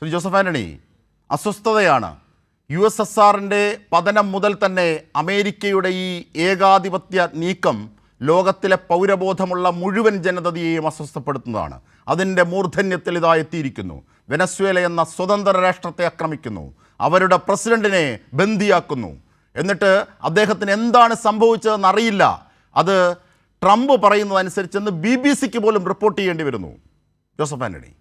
ശ്രീ ജോസഫ് ആന്റണി അസ്വസ്ഥതയാണ്. U S S ആറിന്റെ പതനം മുതൽ തന്നെ അമേരിക്കയുടെ ഈ ഏകാധിപത്യ നീക്കം ലോകത്തിലെ പൗരബോധമുള്ള മുഴുവൻ ജനതയെയും അസ്വസ്ഥപ്പെടുത്തുന്നതാണ്. അതിന്റെ മൂർധന്യത്തിൽ ഇതാ എത്തിയിരിക്കുന്നു. വെനസ്വേല എന്ന സ്വതന്ത്ര രാഷ്ട്രത്തെ ആക്രമിക്കുന്നു. അവരുടെ പ്രസിഡന്റിനെ ബന്ദിയാക്കുന്നു. എന്നിട്ട് അദ്ദേഹത്തിന് എന്താണ് സംഭവിച്ചതെന്ന് അറിയില്ല. അത് ട്രംപ് പറയുന്നതനുസരിച്ചെന്ന് ബി ബി സിക്ക് പോലും റിപ്പോർട്ട് ചെയ്യേണ്ടി വരുന്നു. Joseph Antony.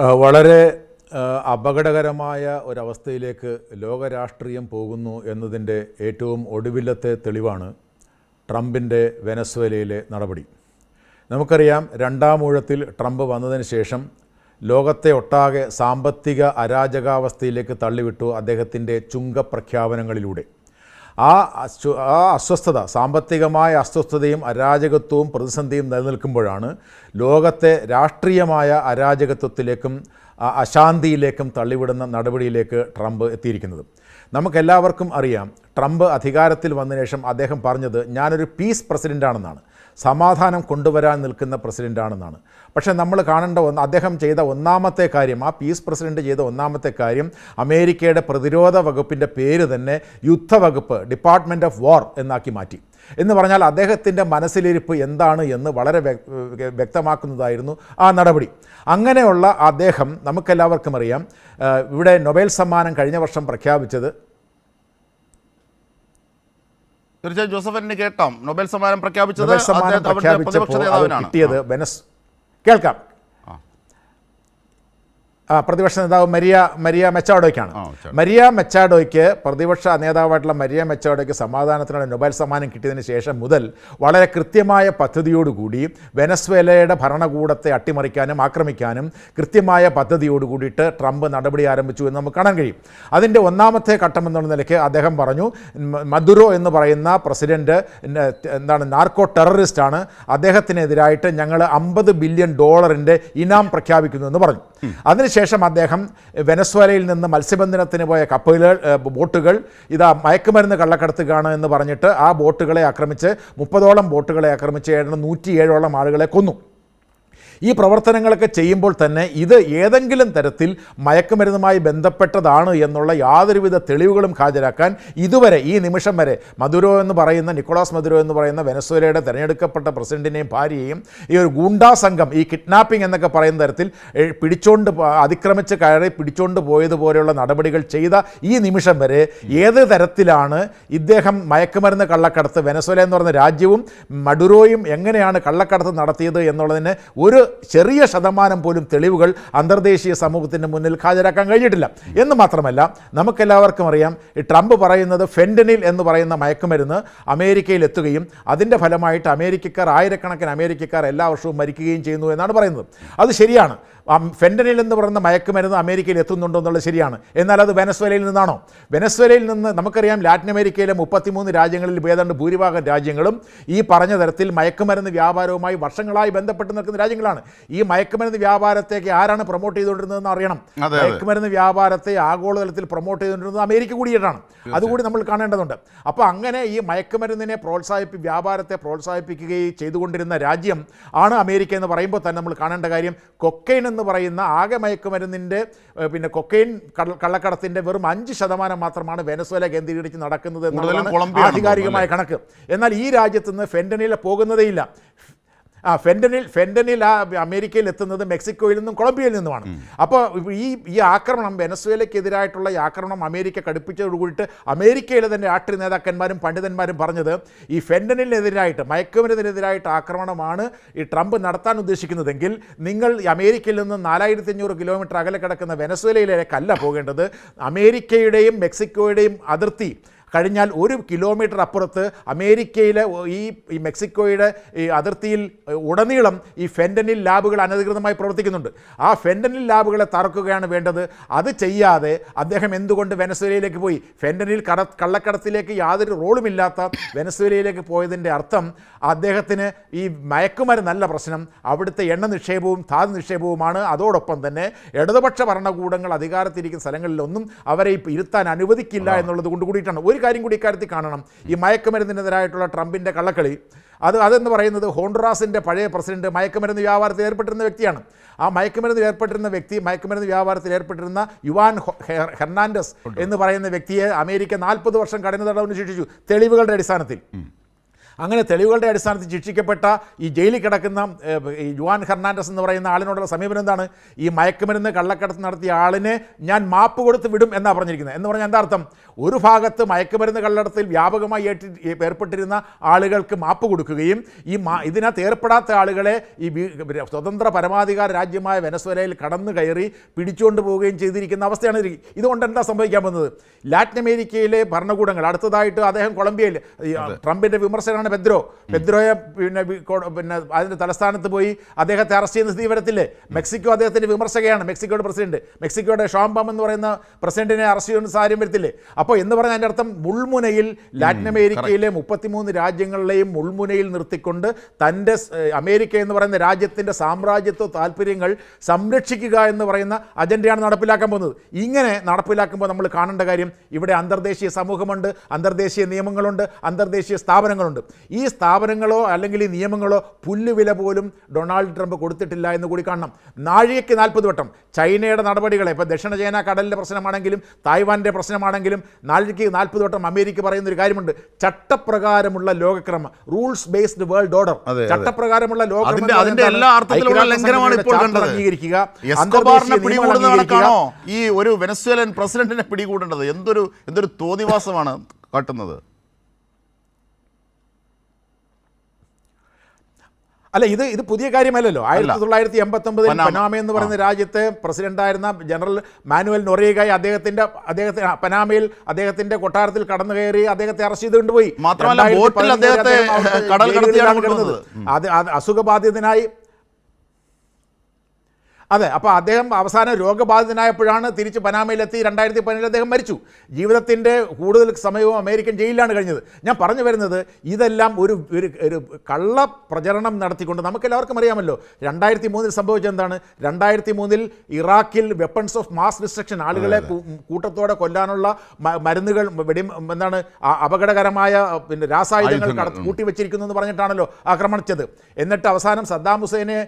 വളരെ അപകടകരമായ ഒരവസ്ഥയിലേക്ക് ലോകരാഷ്ട്രീയം പോകുന്നു എന്നതിന്റെ ഏറ്റവും ഒടുവിലത്തെ തെളിവാണ് ട്രംപിന്റെ വെനസ്വേലയിലെ നടപടി. നമുക്കറിയാം രണ്ടാം ഊഴത്തിൽ ട്രംപ് വന്നതിന് ശേഷം ലോകത്തെ ഒട്ടാകെ സാമ്പത്തിക അരാജകാവസ്ഥയിലേക്ക് തള്ളിവിട്ടു അദ്ദേഹത്തിന്റെ ചുങ്കപ്രഖ്യാപനങ്ങളിലൂടെ. ആ ആ അസ്വസ്ഥത സാമ്പത്തികമായ അസ്വസ്ഥതയും അരാജകത്വവും പ്രതിസന്ധിയും നിലനിൽക്കുമ്പോഴാണ് ലോകത്തെ രാഷ്ട്രീയമായ അരാജകത്വത്തിലേക്കും അശാന്തിയിലേക്കും തള്ളിവിടുന്ന നടപടിയിലേക്ക് ട്രംപ് എത്തിയിരിക്കുന്നത്. നമുക്കെല്ലാവർക്കും അറിയാം ട്രംപ് അധികാരത്തിൽ വന്നതിന് ശേഷം അദ്ദേഹം പറഞ്ഞത് ഞാനൊരു പീസ് പ്രസിഡന്റാണെന്നാണ് സമാധാനം കൊണ്ടുവരാൻ നിൽക്കുന്ന പ്രസിഡന്റാണെന്നാണ് പക്ഷേ നമ്മൾ കാണേണ്ട ഒന്ന് അദ്ദേഹം ചെയ്ത ഒന്നാമത്തെ കാര്യം ആ പീസ് പ്രസിഡന്റ് ചെയ്ത ഒന്നാമത്തെ കാര്യം അമേരിക്കയുടെ പ്രതിരോധ വകുപ്പിന്റെ പേര് തന്നെ യുദ്ധവകുപ്പ് ഡിപ്പാർട്ട്മെന്റ് ഓഫ് വാർ എന്നാക്കി മാറ്റി. എന്ന് പറഞ്ഞാൽ അദ്ദേഹത്തിന്റെ മനസ്സിലിരിപ്പ് എന്താണ് എന്ന് വളരെ വ്യക്തമാക്കുന്നതായിരുന്നു ആ നടപടി. അങ്ങനെയുള്ള അദ്ദേഹം നമുക്കെല്ലാവർക്കും അറിയാം ഇവിടെ നൊബേൽ സമ്മാനം കഴിഞ്ഞ വർഷം പ്രഖ്യാപിച്ചത് തീർച്ചയായും ജോസഫ് ആന്റണി കേട്ടാം നൊബേൽ സമ്മാനം പ്രഖ്യാപിച്ചത് നൊബേൽ സമ്മാനം അദ്ദേഹം അവരുടെ പ്രതിപക്ഷ പ്രഖ്യാപിച്ചപ്പോൾ അത് നേതാവിനാണ് കിട്ടിയത് വെനസ് കേൾക്കാം ആ പ്രതിപക്ഷ നേതാവ് മരിയ മരിയ മെച്ചാഡോയ്ക്കാണ്. മരിയ മെച്ചാഡോയ്ക്ക് പ്രതിപക്ഷ നേതാവായിട്ടുള്ള മരിയ മെച്ചാഡോയ്ക്ക് സമാധാനത്തിനുള്ള നൊബേൽ സമ്മാനം കിട്ടിയതിന് ശേഷം മുതൽ വളരെ കൃത്യമായ പദ്ധതിയോടുകൂടി വെനസ്വേലയുടെ ഭരണകൂടത്തെ അട്ടിമറിക്കാനും ആക്രമിക്കാനും കൃത്യമായ പദ്ധതിയോടുകൂടിയിട്ട് ട്രംപ് നടപടി ആരംഭിച്ചു എന്ന് നമുക്ക് കാണാൻ കഴിയും. അതിന്റെ ഒന്നാമത്തെ ഘട്ടം എന്നുള്ള നിലയ്ക്ക് അദ്ദേഹം പറഞ്ഞു മധുറോ എന്ന് പറയുന്ന പ്രസിഡന്റ് എന്താണ് നാർക്കോ ടെററിസ്റ്റ് ആണ് അദ്ദേഹത്തിനെതിരായിട്ട് ഞങ്ങൾ അമ്പത് ബില്യൺ ഡോളറിന്റെ ഇനാം പ്രഖ്യാപിക്കുന്നു എന്ന് പറഞ്ഞു. അതിനുശേഷം അദ്ദേഹം വെനസ്വേലയിൽ നിന്ന് മത്സ്യബന്ധനത്തിന് പോയ കപ്പലുകൾ ബോട്ടുകൾ ഇതാ മയക്കുമരുന്ന് കള്ളക്കടത്തുകയാണ് എന്ന് പറഞ്ഞിട്ട് ആ ബോട്ടുകളെ ആക്രമിച്ച് മുപ്പതോളം ബോട്ടുകളെ ആക്രമിച്ച് ഏതാണ്ട് നൂറ്റിയേഴോളം ആളുകളെ കൊന്നു. ഈ പ്രവർത്തനങ്ങളൊക്കെ ചെയ്യുമ്പോൾ തന്നെ ഇത് ഏതെങ്കിലും തരത്തിൽ മയക്കുമരുന്നുമായി ബന്ധപ്പെട്ടതാണ് എന്നുള്ള യാതൊരുവിധ തെളിവുകളും ഹാജരാക്കാൻ ഇതുവരെ ഈ നിമിഷം വരെ മധുരോ എന്ന് പറയുന്ന നിക്കോളാസ് മധുരോ എന്ന് പറയുന്ന വെനസ്വേലയുടെ തിരഞ്ഞെടുക്കപ്പെട്ട പ്രസിഡന്റിനെയും ഭാര്യയെയും ഈ ഒരു ഗൂണ്ടാ സംഘം ഈ കിഡ്നാപ്പിംഗ് എന്നൊക്കെ പറയുന്ന തരത്തിൽ പിടിച്ചോണ്ട് അതിക്രമിച്ച് കയറി പിടിച്ചോണ്ട് പോയതുപോലെയുള്ള നടപടികൾ ചെയ്ത ഈ നിമിഷം വരെ ഏത് തരത്തിലാണ് ഇദ്ദേഹം മയക്കുമരുന്ന് കള്ളക്കടത്ത് വെനസ്വേല എന്ന് പറയുന്ന രാജ്യവും മഡുറോയും എങ്ങനെയാണ് കള്ളക്കടത്ത് നടത്തിയത് എന്നുള്ളതിന് ഒരു ചെറിയ ശതമാനം പോലും തെളിവുകൾ അന്തർദേശീയ സമൂഹത്തിന്റെ മുന്നിൽ ഹാജരാക്കാൻ കഴിഞ്ഞിട്ടില്ല. എന്ന് മാത്രമല്ല നമുക്കെല്ലാവർക്കും അറിയാം ഈ ട്രംപ് പറയുന്നത് ഫെൻഡനിൽ എന്ന് പറയുന്ന മയക്കുമരുന്ന് അമേരിക്കയിൽ എത്തുകയും അതിന്റെ ഫലമായിട്ട് അമേരിക്കക്കാർ ആയിരക്കണക്കിന് അമേരിക്കക്കാർ എല്ലാ വർഷവും മരിക്കുകയും ചെയ്യുന്നു എന്നാണ് പറയുന്നത്. അത് ശരിയാണ്. ഫെൻഡനിൽ എന്ന് പറയുന്ന മയക്കുമരുന്ന് അമേരിക്കയിൽ എത്തുന്നുണ്ടോ എന്നുള്ളത് ശരിയാണ്. എന്നാൽ അത് വെനസ്വേലയിൽ നിന്നാണോ? വെനസ്വേലയിൽ നിന്ന് നമുക്കറിയാം ലാറ്റിൻ അമേരിക്കയിലെ മുപ്പത്തിമൂന്ന് രാജ്യങ്ങളിൽ ഏതാണ്ട് ഭൂരിഭാഗം രാജ്യങ്ങളും ഈ പറഞ്ഞ തരത്തിൽ മയക്കുമരുന്ന് വ്യാപാരവുമായി വർഷങ്ങളായി ബന്ധപ്പെട്ട് നിൽക്കുന്ന രാജ്യങ്ങളാണ്. ഈ മയക്കുമരുന്ന് വ്യാപാരത്തേക്ക് ആരാണ് പ്രൊമോട്ട് ചെയ്തുകൊണ്ടിരുന്നതെന്ന് അറിയണം. മയക്കുമരുന്ന് വ്യാപാരത്തെ ആഗോളതലത്തിൽ പ്രൊമോട്ട് ചെയ്തുകൊണ്ടിരുന്നത് അമേരിക്ക കൂടിയിട്ടാണ്. അതുകൂടി നമ്മൾ കാണേണ്ടതുണ്ട്. അപ്പോൾ അങ്ങനെ ഈ മയക്കുമരുന്നിനെ പ്രോത്സാഹിപ്പി വ്യാപാരത്തെ പ്രോത്സാഹിപ്പിക്കുകയും ചെയ്തുകൊണ്ടിരുന്ന രാജ്യം ആണ് അമേരിക്ക എന്ന് പറയുമ്പോൾ തന്നെ നമ്മൾ കാണേണ്ട കാര്യം. കൊക്കൈൻ എന്ന് പറയുന്ന ആകെ മയക്കുമരുന്നിന്റെ പിന്നെ കൊക്കൈൻ കള്ള- കള്ളക്കടത്തിന്റെ വെറും അഞ്ച് ശതമാനം മാത്രമാണ് വെനസ്വേല കേന്ദ്രീകരിച്ച് നടക്കുന്നത് എന്നുള്ളതാണ് ആധികാരികമായ കണക്ക്. എന്നാൽ ഈ രാജ്യത്ത് നിന്ന് ഫെൻഡനിൽ പോകുന്നതേയില്ല. ആ ഫെൻഡനിൽ ഫെൻഡനിൽ ആ അമേരിക്കയിൽ എത്തുന്നത് മെക്സിക്കോയിൽ നിന്നും കൊളംബിയയിൽ നിന്നുമാണ്. അപ്പോൾ ഈ ഈ ആക്രമണം വെനസ്വേലയ്ക്കെതിരായിട്ടുള്ള ഈ ആക്രമണം അമേരിക്ക കടുപ്പിച്ചതോട് കൂടിയിട്ട് അമേരിക്കയിലെ തന്നെ രാഷ്ട്രീയ നേതാക്കന്മാരും പണ്ഡിതന്മാരും പറഞ്ഞത് ഈ ഫെൻഡനിലെതിരായിട്ട് മയക്കുമരുന്നിനെതിരായിട്ട് ആക്രമണമാണ് ഈ ട്രംപ് നടത്താൻ ഉദ്ദേശിക്കുന്നതെങ്കിൽ നിങ്ങൾ അമേരിക്കയിൽ നിന്ന് നാലായിരത്തി അഞ്ഞൂറ് കിലോമീറ്റർ അകലെ കിടക്കുന്ന വെനസ്വേലയിലേക്കല്ല പോകേണ്ടത്. അമേരിക്കയുടെയും മെക്സിക്കോയുടെയും അതിർത്തി കഴിഞ്ഞാൽ ഒരു കിലോമീറ്റർ അപ്പുറത്ത് അമേരിക്കയിലെ ഈ ഈ മെക്സിക്കോയുടെ ഈ അതിർത്തിയിൽ ഉടനീളം ഈ ഫെൻഡനിൽ ലാബുകൾ അനധികൃതമായി പ്രവർത്തിക്കുന്നുണ്ട്. ആ ഫെൻഡനിൽ ലാബുകളെ തറക്കുകയാണ് വേണ്ടത്. അത് ചെയ്യാതെ അദ്ദേഹം എന്തുകൊണ്ട് വെനസ്വേലയിലേക്ക് പോയി? ഫെൻഡനിൽ കട കള്ളക്കടത്തിലേക്ക് യാതൊരു റോളുമില്ലാത്ത വെനസ്വേലയിലേക്ക് പോയതിന്റെ അർത്ഥം അദ്ദേഹത്തിന് ഈ മയക്കുമരുന്നല്ല പ്രശ്നം. അവിടുത്തെ എണ്ണ നിക്ഷേപവും ധാതു നിക്ഷേപവുമാണ്. അതോടൊപ്പം തന്നെ ഇടതുപക്ഷ ഭരണകൂടങ്ങൾ അധികാരത്തിരിക്കുന്ന സ്ഥലങ്ങളിലൊന്നും അവരെ ഇരുത്താൻ അനുവദിക്കില്ല എന്നുള്ളത് കൊണ്ട് കൂടിയിട്ടാണ്. ഒരു കാര്യം കൂടി ഇക്കാര്യത്തിൽ കാണണം. ഈ മയക്കുമരുന്നിനെതിരായിട്ടുള്ള ട്രംപിന്റെ കള്ളക്കളി അത് അതെന്ന് പറയുന്നത് ഹോണ്ടുറാസിന്റെ പഴയ പ്രസിഡന്റ് മയക്കുമരുന്ന് വ്യാപാരത്തിൽ ഏർപ്പെട്ടിരുന്ന വ്യക്തിയാണ്. ആ മയക്കുമരുന്ന് ഏർപ്പെട്ടിരുന്ന വ്യക്തി മയക്കുമരുന്ന് വ്യാപാരത്തിൽ ഏർപ്പെട്ടിരുന്ന യുവാൻ ഹെർണാൻഡസ് എന്ന് പറയുന്ന വ്യക്തിയെ അമേരിക്ക നാൽപ്പത് വർഷം കഠിന തടവിന് ശിക്ഷിച്ചു. തെളിവുകളുടെ അടിസ്ഥാനത്തിൽ. അങ്ങനെ തെളിവുകളുടെ അടിസ്ഥാനത്തിൽ ശിക്ഷിക്കപ്പെട്ട ഈ ജയിലിൽ കിടക്കുന്ന ഈ ജുവാൻ ഹെർണാണ്ടസ് എന്ന് പറയുന്ന ആളിനോടുള്ള സമീപനം എന്താണ്? ഈ മയക്കുമരുന്ന് കള്ളക്കടത്ത് നടത്തിയ ആളിനെ ഞാൻ മാപ്പ് കൊടുത്ത് വിടും എന്നാണ് പറഞ്ഞിരിക്കുന്നത്. എന്ന് പറഞ്ഞാൽ എന്താ അർത്ഥം? ഒരു ഭാഗത്ത് മയക്കുമരുന്ന് കള്ളടത്തിൽ വ്യാപകമായി ഏറ്റി ഏർപ്പെട്ടിരുന്ന ആളുകൾക്ക് മാപ്പ് കൊടുക്കുകയും ഈ മാ ഇതിനകത്ത് ഏർപ്പെടാത്ത ആളുകളെ ഈ സ്വതന്ത്ര പരമാധികാര രാജ്യമായ വെനസ്വലയിൽ കടന്നു കയറി പിടിച്ചുകൊണ്ട് പോവുകയും ചെയ്തിരിക്കുന്ന അവസ്ഥയാണ് ഇത്. ഇതുകൊണ്ട് എന്താ സംഭവിക്കാൻ പോകുന്നത്? ലാറ്റിൻ അമേരിക്കയിലെ ഭരണകൂടങ്ങൾ അടുത്തതായിട്ട് അദ്ദേഹം കൊളംബിയയിൽ ട്രംപിന്റെ ട്രംപിന്റെ വിമർശനമാണ് പെദ്രോ. പെദ്രോയെ പിന്നെ പിന്നെ അതിന്റെ തലസ്ഥാനത്ത് പോയി അദ്ദേഹത്തെ അറസ്റ്റ് ചെയ്യുന്ന സ്ഥിതി വരത്തില്ലേ മെക്സിക്കോ അദ്ദേഹത്തിന്റെ വിമർശകയാണ്. മെക്സിക്കോയുടെ പ്രസിഡന്റ്. മെക്സിക്കോയുടെ ഷോംബം എന്ന് പറയുന്ന പ്രസിഡന്റിനെ അറസ്റ്റ് ചെയ്യുന്ന സാഹചര്യം വരത്തില്ലേ? അപ്പോൾ എന്ന് പറഞ്ഞാൽ അതിന്റെ അർത്ഥം മുൾമുനയിൽ ലാറ്റിൻ അമേരിക്കയിലെ മുപ്പത്തിമൂന്ന് രാജ്യങ്ങളിലെയും മുൾമുനയിൽ നിർത്തിക്കൊണ്ട് തന്റെ അമേരിക്ക എന്ന് പറയുന്ന രാജ്യത്തിന്റെ സാമ്രാജ്യത്വ താല്പര്യങ്ങൾ സംരക്ഷിക്കുക എന്ന് പറയുന്ന അജണ്ടയാണ് നടപ്പിലാക്കാൻ പോകുന്നത്. ഇങ്ങനെ നടപ്പിലാക്കുമ്പോൾ നമ്മൾ കാണേണ്ട കാര്യം ഇവിടെ അന്തർദേശീയ സമൂഹമുണ്ട് അന്തർദേശീയ നിയമങ്ങളുണ്ട് അന്തർദേശീയ സ്ഥാപനങ്ങളുണ്ട്. ഈ സ്ഥാപനങ്ങളോ അല്ലെങ്കിൽ ഈ നിയമങ്ങളോ പുല്ലുവില പോലും ഡൊണാൾഡ് ട്രംപ് കൊടുത്തിട്ടില്ല എന്ന് കൂടി കാണണം. നാഴികയ്ക്ക് നാൽപ്പത് വട്ടം. ചൈനയുടെ നടപടികളെ ഇപ്പോൾ ദക്ഷിണ ചൈന കടലിന്റെ പ്രശ്നമാണെങ്കിലും തായ്വാന്റെ പ്രശ്നമാണെങ്കിലും നാഴികയ്ക്ക് നാൽപ്പത് വട്ടം അമേരിക്ക പറയുന്ന ഒരു കാര്യമുണ്ട്. ചട്ടപ്രകാരമുള്ള ലോകക്രമം റൂൾസ് ബേസ്ഡ് വേൾഡ് ഓർഡർ. ചട്ടപ്രകാരമുള്ള ലോകക്രമം. അംഗീകരിക്കുക ഈ ഒരു വെനസ്വേലൻ പ്രസിഡന്റിനെ പിടികൂടേണ്ടത് എന്തൊരു എന്തൊരു തോന്നിവാസമാണ് കാട്ടുന്നത്? അല്ല ഇത് ഇത് പുതിയ കാര്യമല്ലല്ലോ. ആയിരത്തി തൊള്ളായിരത്തി എൺപത്തി ഒമ്പതിൽ പനാമ. എന്ന് പറയുന്ന രാജ്യത്തെ പ്രസിഡന്റായിരുന്ന ജനറൽ മാനുവൽ നൊറേഗായി അദ്ദേഹത്തിന്റെ അദ്ദേഹത്തെ പനാമയിൽ അദ്ദേഹത്തിന്റെ കൊട്ടാരത്തിൽ കടന്നു കയറി അദ്ദേഹത്തെ അറസ്റ്റ് ചെയ്ത് കൊണ്ടുപോയി മാത്രമല്ല, 2015 ബോട്ടിൽ അദ്ദേഹത്തെ കടൽ കടത്തിയാണ് അത് അസുഖബാധിതനായി അതെ അപ്പോൾ അദ്ദേഹം അവസാനം രോഗബാധിതനായപ്പോഴാണ് തിരിച്ച് പനാമയിലെത്തി. രണ്ടായിരത്തി പതിനേഴിൽ അദ്ദേഹം മരിച്ചു. ജീവിതത്തിന്റെ കൂടുതൽ സമയവും അമേരിക്കൻ ജയിലിലാണ് കഴിഞ്ഞത്. ഞാൻ പറഞ്ഞു വരുന്നത് ഇതെല്ലാം ഒരു ഒരു ഒരു കള്ള പ്രചരണം നടത്തിക്കൊണ്ട് നമുക്ക് എല്ലാവർക്കും അറിയാമല്ലോ രണ്ടായിരത്തി മൂന്നിൽ സംഭവിച്ചത് എന്താണ്? രണ്ടായിരത്തി മൂന്നിൽ ഇറാഖിൽ വെപ്പൺസ് ഓഫ് മാസ് ഡിസ്ട്രക്ഷൻ ആളുകളെ കൂട്ടത്തോടെ കൊല്ലാനുള്ള മരുന്നുകൾ വെടി എന്താണ് അപകടകരമായ പിന്നെ രാസായുധങ്ങൾ ആയുധങ്ങൾ, കട കൂട്ടി വെച്ചിരിക്കുന്നു എന്ന് പറഞ്ഞിട്ടാണല്ലോ ആക്രമണിച്ചത്. എന്നിട്ട് അവസാനം സദ്ദാം ഹുസൈനെ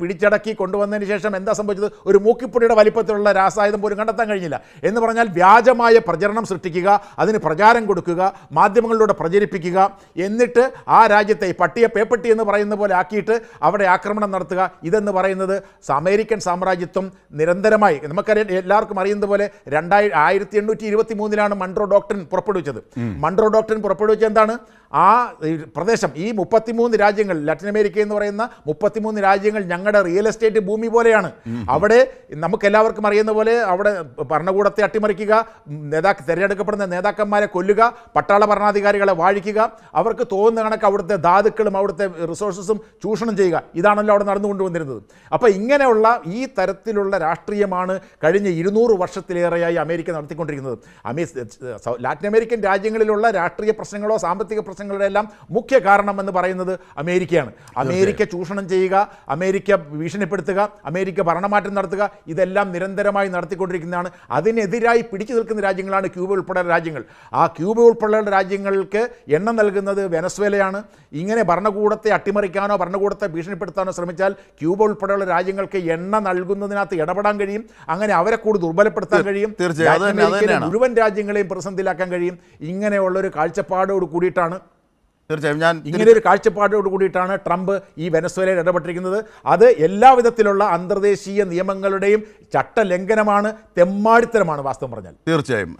പിടിച്ചടക്കി കൊണ്ടുവന്നതിന് ശേഷം എന്താ സംഭവിച്ചത്? ഒരു മൂക്കിപ്പൊടിയുടെ വലിപ്പത്തിലുള്ള രാസായുധം പോലും കണ്ടെത്താൻ കഴിഞ്ഞില്ല. എന്ന് പറഞ്ഞാൽ വ്യാജമായ പ്രചരണം സൃഷ്ടിക്കുക അതിന് പ്രചാരം കൊടുക്കുക മാധ്യമങ്ങളിലൂടെ പ്രചരിപ്പിക്കുക എന്നിട്ട് ആ രാജ്യത്തെ പട്ടിയ പേപ്പട്ടി എന്ന് പറയുന്ന പോലെ ആക്കിയിട്ട് അവിടെ ആക്രമണം നടത്തുക. ഇതെന്ന് പറയുന്നത് അമേരിക്കൻ സാമ്രാജ്യത്വം നിരന്തരമായി നമുക്കറിയാം എല്ലാവർക്കും അറിയുന്നത് പോലെ രണ്ടായി ആയിരത്തി എണ്ണൂറ്റി ഇരുപത്തി മൂന്നിലാണ് മൺട്രോ ഡോക്ടറിൻ പുറപ്പെടുവിച്ചത്. മൺട്രോ ഡോക്ടറിൻ പുറപ്പെടുവിച്ചത് എന്താണ്? ആ പ്രദേശം ഈ മുപ്പത്തിമൂന്ന് രാജ്യങ്ങൾ ലാറ്റിൻ അമേരിക്ക എന്ന് പറയുന്ന മുപ്പത്തിമൂന്ന് രാജ്യങ്ങൾ ഞങ്ങളുടെ റിയൽ എസ്റ്റേറ്റ് ഭൂമി പോലെയാണ്. അവിടെ നമുക്ക് എല്ലാവർക്കും അറിയുന്ന പോലെ അവിടെ ഭരണകൂടത്തെ അട്ടിമറിക്കുക നേതാക്ക തിരഞ്ഞെടുക്കപ്പെടുന്ന നേതാക്കന്മാരെ കൊല്ലുക പട്ടാള ഭരണാധികാരികളെ വാഴിക്കുക അവർക്ക് തോന്നുന്ന കണക്ക് അവിടുത്തെ ധാതുക്കളും അവിടുത്തെ റിസോഴ്സസും ചൂഷണം ചെയ്യുക. ഇതാണല്ലോ അവിടെ നടന്നുകൊണ്ടുവന്നിരുന്നത്. അപ്പോൾ ഇങ്ങനെയുള്ള ഈ തരത്തിലുള്ള രാഷ്ട്രീയമാണ് കഴിഞ്ഞ ഇരുന്നൂറ് വർഷത്തിലേറെയായി അമേരിക്ക നടത്തിക്കൊണ്ടിരിക്കുന്നത്. അമേ ലാറ്റിൻ അമേരിക്കൻ രാജ്യങ്ങളിലുള്ള രാഷ്ട്രീയ പ്രശ്നങ്ങളോ സാമ്പത്തിക പ്രശ്നങ്ങളുടെ എല്ലാം മുഖ്യ കാരണം എന്ന് പറയുന്നത് അമേരിക്കയാണ്. അമേരിക്ക ചൂഷണം ചെയ്യുക അമേരിക്ക ഭീഷണിപ്പെടുത്തുക അമേരിക്ക ഭരണമാറ്റം നടത്തുക ഇതെല്ലാം നിരന്തരമായി നടത്തിക്കൊണ്ടിരിക്കുന്നതാണ്. അതിനെതിരായി പിടിച്ചു നിൽക്കുന്ന രാജ്യങ്ങളാണ് ക്യൂബ ഉൾപ്പെടെയുള്ള രാജ്യങ്ങൾ. ആ ക്യൂബ ഉൾപ്പെടെയുള്ള രാജ്യങ്ങൾക്ക് എണ്ണ നൽകുന്നത് വെനസ്വേലയാണ്. ഇങ്ങനെ ഭരണകൂടത്തെ അട്ടിമറിക്കാനോ ഭരണകൂടത്തെ ഭീഷണിപ്പെടുത്താനോ ശ്രമിച്ചാൽ ക്യൂബ ഉൾപ്പെടെയുള്ള രാജ്യങ്ങൾക്ക് എണ്ണ നൽകുന്നതിനകത്ത് ഇടപെടാൻ കഴിയും. അങ്ങനെ അവരെ കൂടി ദുർബലപ്പെടുത്താൻ കഴിയും. മുഴുവൻ രാജ്യങ്ങളെയും പ്രതിസന്ധിയിലാക്കാൻ കഴിയും. ഇങ്ങനെയുള്ള ഒരു കാഴ്ചപ്പാടോട് കൂടിയിട്ടാണ് തീർച്ചയായും ഞാൻ ഇങ്ങനെ ഒരു കാഴ്ചപ്പാടോട് കൂടിയിട്ടാണ് ട്രംപ് ഈ വെനസ്വേലയിൽ ഇടപെട്ടിരിക്കുന്നത്. അത് എല്ലാവിധത്തിലുള്ള അന്തർദേശീയ നിയമങ്ങളുടെയും ചട്ടലംഘനമാണ് തെമ്മാടിത്തരമാണ് വാസ്തവം പറഞ്ഞാൽ. തീർച്ചയായും.